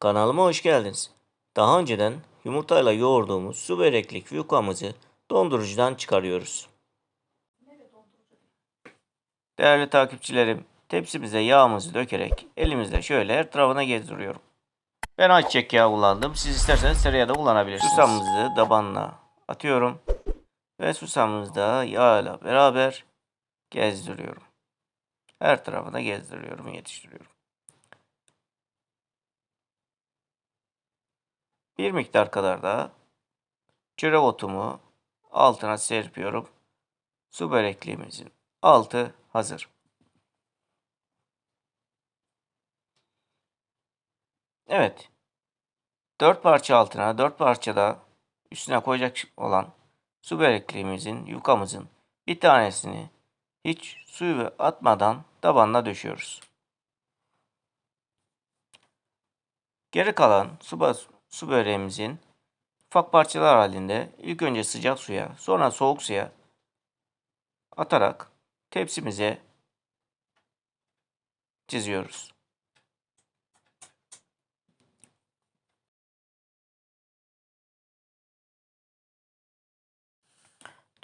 Kanalıma hoş geldiniz. Daha önceden yumurtayla yoğurduğumuz su böreklik yufkamızı dondurucudan çıkarıyoruz. Değerli takipçilerim, tepsimize yağımızı dökerek elimizle şöyle her tarafına gezdiriyorum. Ben ayçiçek yağı kullandım. Siz isterseniz tereyağı da kullanabilirsiniz. Susamımızı tabanına atıyorum. Ve susamımızı da yağla beraber gezdiriyorum. Her tarafına gezdiriyorum, yetiştiriyorum. Bir miktar kadar da çörek otumu altına serpiyorum. Su börekliğimizin altı hazır. Evet. Dört parça altına, dört parça da üstüne koyacak olan su börekliğimizin, yufkamızın bir tanesini hiç suyu atmadan tabanına döşüyoruz. Geri kalan su, bas- su böreğimizin ufak parçalar halinde ilk önce sıcak suya, sonra soğuk suya atarak tepsimize çiziyoruz.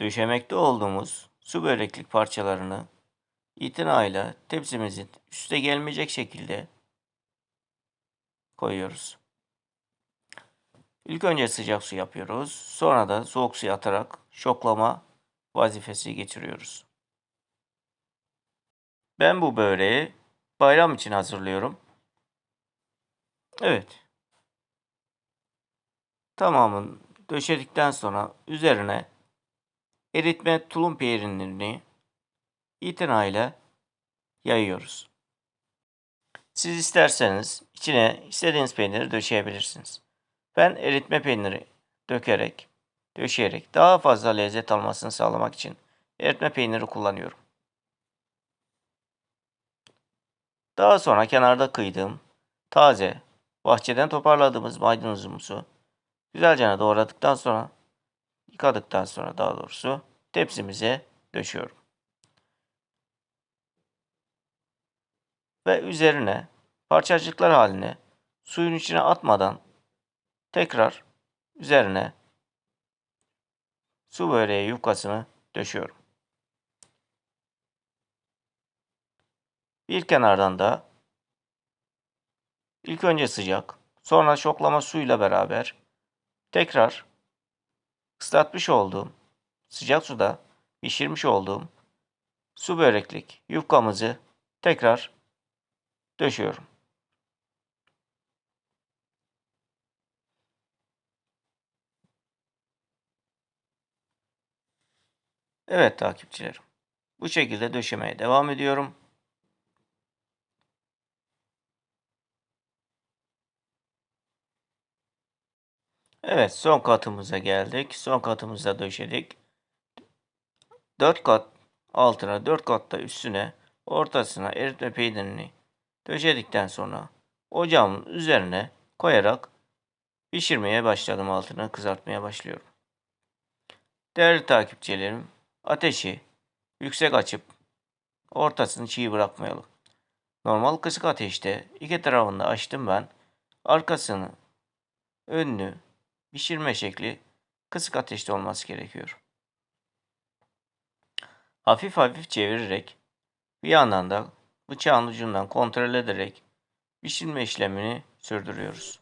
Döşemekte olduğumuz su böreklik parçalarını itinayla tepsimizin üste gelmeyecek şekilde koyuyoruz. İlk önce sıcak su yapıyoruz. Sonra da soğuk suya atarak şoklama vazifesi geçiriyoruz. Ben bu böreği bayram için hazırlıyorum. Evet. Tamamını döşedikten sonra üzerine eritme tulum peynirini itinayla yayıyoruz. Siz isterseniz içine istediğiniz peyniri döşeyebilirsiniz. Ben eritme peyniri dökerek, döşeyerek daha fazla lezzet almasını sağlamak için eritme peyniri kullanıyorum. Daha sonra kenarda kıydığım taze bahçeden toparladığımız maydanozumuzu güzelce doğradıktan sonra yıkadıktan sonra daha doğrusu tepsimize döşüyorum. Ve üzerine parçacıklar haline suyun içine atmadan tekrar üzerine su böreği yufkasını döşüyorum. Bir kenardan da ilk önce sıcak, sonra şoklama suyla beraber tekrar ıslatmış olduğum sıcak suda pişirmiş olduğum su böreklik yufkamızı tekrar döşüyorum. Evet takipçilerim. Bu şekilde döşemeye devam ediyorum. Evet son katımıza geldik. Son katımıza döşedik. 4 kat altına 4 kat da üstüne ortasına eritme peynirini döşedikten sonra ocağımın üzerine koyarak pişirmeye başladım altını kızartmaya başlıyorum. Değerli takipçilerim ateşi yüksek açıp ortasını çiğ bırakmayalım. Normal kısık ateşte iki tarafını açtım ben. Arkasını önünü pişirme şekli kısık ateşte olması gerekiyor. Hafif hafif çevirerek bir yandan da bıçağın ucundan kontrol ederek pişirme işlemini sürdürüyoruz.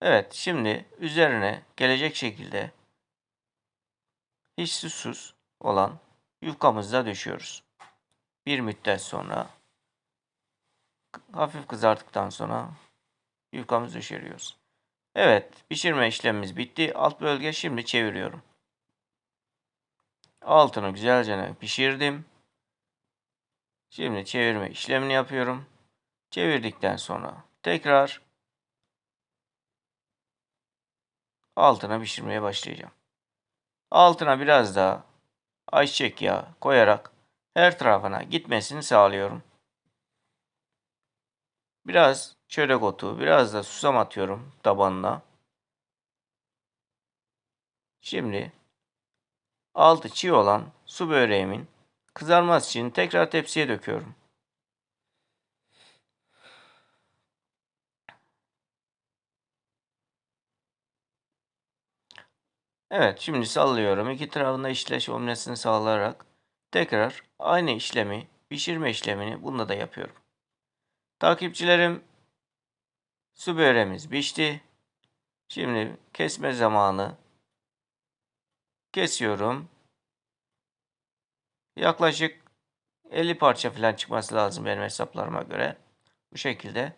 Evet, şimdi üzerine gelecek şekilde hiç susuz olan yufkamızı da döşüyoruz. Bir müddet sonra hafif kızarttıktan sonra yufkamızı döşeriyoruz. Evet, pişirme işlemimiz bitti. Alt bölge şimdi çeviriyorum. Altını güzelce pişirdim. Şimdi çevirme işlemini yapıyorum. Çevirdikten sonra tekrar altına pişirmeye başlayacağım. Altına biraz daha ayçiçek yağı koyarak her tarafına gitmesini sağlıyorum. Biraz çörek otu, biraz da susam atıyorum tabanına. Şimdi altı çiğ olan su böreğimin kızarması için tekrar tepsiye döküyorum. Evet şimdi sallıyorum. İki tarafında işleş olmasını sağlayarak tekrar aynı işlemi pişirme işlemini bunda da yapıyorum. Takipçilerim su böreğimiz pişti. Şimdi kesme zamanı. Kesiyorum. Yaklaşık 50 parça falan çıkması lazım benim hesaplarıma göre. Bu şekilde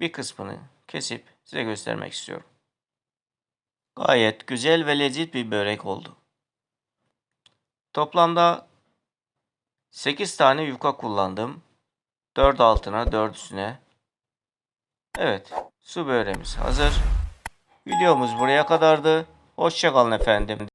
bir kısmını kesip size göstermek istiyorum. Gayet güzel ve leziz bir börek oldu. Toplamda 8 tane yufka kullandım. 4 altına 4 üstüne. Evet su böreğimiz hazır. Videomuz buraya kadardı. Hoşçakalın efendim.